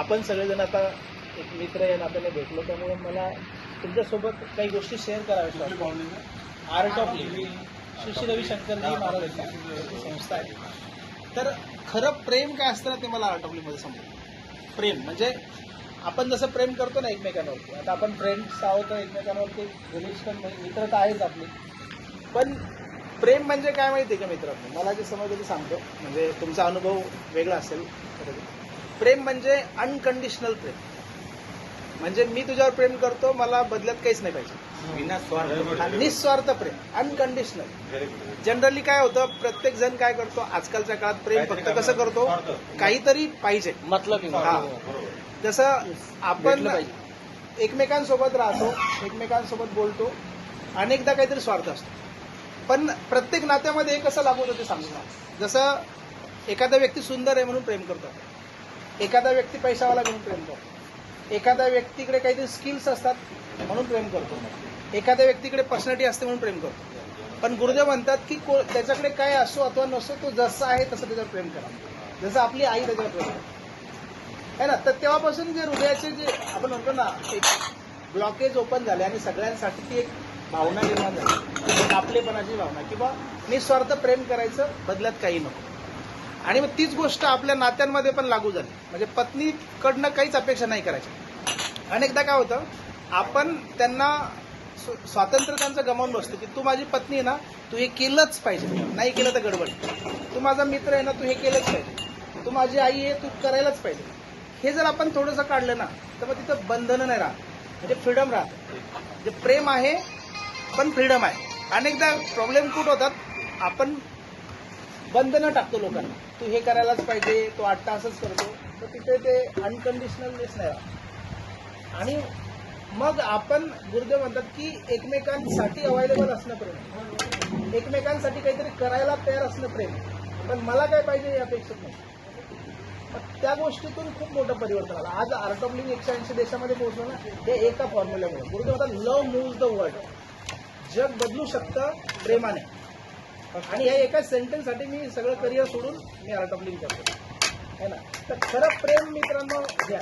आपण सगळेजण आता एक मित्र या नात्याने भेटलो त्यामुळे मला तुमच्यासोबत काही गोष्टी शेअर कराव्याच्या वाटतात art of living Shri Shri Ravishankarji महाराजांची संस्था आहे. तर खरं प्रेम काय असतं ना ते मला आर्ट ऑफ लिव्हिंगमध्ये समजलं. प्रेम म्हणजे आपण जसं प्रेम करतो ना एकमेकांवरती. आता आपण फ्रेंड्स आहोत एकमेकांवरती घनिष्ठ म्हणजे मित्र तर आहेच आपले. पण प्रेम म्हणजे काय माहिती आहे का मित्रांनो? मला जे समजलं ते सांगतो. म्हणजे तुमचा अनुभव वेगळा असेल. कदाचित. प्रेम म्हणजे अनकंडिशनल प्रेम. म्हणजे मी तुझ्यावर प्रेम करतो मला बदल्यात काहीच नाही पाहिजे. निस्वार्थ प्रेम अनकंडिशनल जनरली काय होतं प्रत्येक जण काय करतो आजकालच्या काळात प्रेम फक्त कसं करतो काहीतरी पाहिजे. मतलब हा. जसं आपण एकमेकांसोबत राहतो एकमेकांसोबत बोलतो अनेकदा काहीतरी स्वार्थ असतो. पण प्रत्येक नात्यामध्ये हे कसं लागू होतं ते सांगू जसं एखादा व्यक्ती सुंदर आहे म्हणून प्रेम करतो एखादा व्यक्ती पैशावाला घेऊन प्रेम करतो. एखाद्या व्यक्तीकडे काहीतरी स्किल्स असतात म्हणून प्रेम करतो. एखाद्या व्यक्तीकडे पर्सनॅलिटी असते म्हणून प्रेम करतो. पण गुरुदेव म्हणतात की को- त्याच्याकडे काय असो अथवा नसो तो जसा आहे तसं त्याच्यावर प्रेम करा. जसं आपली आई त्याच्यावर प्रेम करते. है ना? तर तेव्हापासून जे हृदयाचे जे आपण म्हणतो ना एक ब्लॉकेज ओपन झाले आणि सगळ्यांसाठी ती एक भावना निर्माण झाली. आपलेपणाची भावना. किंवा निस्वार्थ प्रेम करायचं बदल्यात काही नको. आणि मग तीच गोष्ट आपल्या नात्यांमध्ये पण लागू झाली. म्हणजे पत्नीकडनं काहीच अपेक्षा नाही करायची. अनेकदा काय होतं आपण त्यांना स्व- स्वातंत्र्य त्यांचं गमावून बसतो की तू माझी पत्नी आहे ना तू हे केलंच पाहिजे. नाही केलं तर गडबड. तू माझा मित्र आहे ना तू हे केलंच पाहिजे. तू माझी आई आहे तू करायलाच पाहिजे. हे जर आपण थोडंसं काढलं ना तर मग तिथं बंधनं नाही राहत. म्हणजे फ्रीडम राहत. म्हणजे प्रेम आहे पण फ्रीडम आहे. अनेकदा प्रॉब्लेम कुठं होतात आपण बंधनं टाकतो लोकांना. तू हे करायलाच पाहिजे तो आठ तासच करतो. तर तिथे ते अनकंडिशनलनेस नाही राहत. आणि मग आपण गुरुदेव म्हणतात की एकमेकांसाठी अवेलेबल असणं प्रेम. एकमेकांसाठी काहीतरी करायला तयार असणं प्रेम. पण मला काय पाहिजे हे अपेक्षित नाही. त्या गोष्टीतून खूप मोठं परिवर्तन आलं. आज आर्ट ऑफ लिव्हिंग एकशे ऐंशी देशामध्ये पोहोचलो ना हे एका फॉर्म्युल्यामुळे गुरुदेव म्हणतात लव मूव्ह द वर्ल्ड जग बदलू शकतं प्रेमाने. आणि ह्या एका सेंटेन्ससाठी मी सगळं करिअर सोडून मी आर्ट ऑफ करतो है ना? तर खरं प्रेम मित्रांनो हे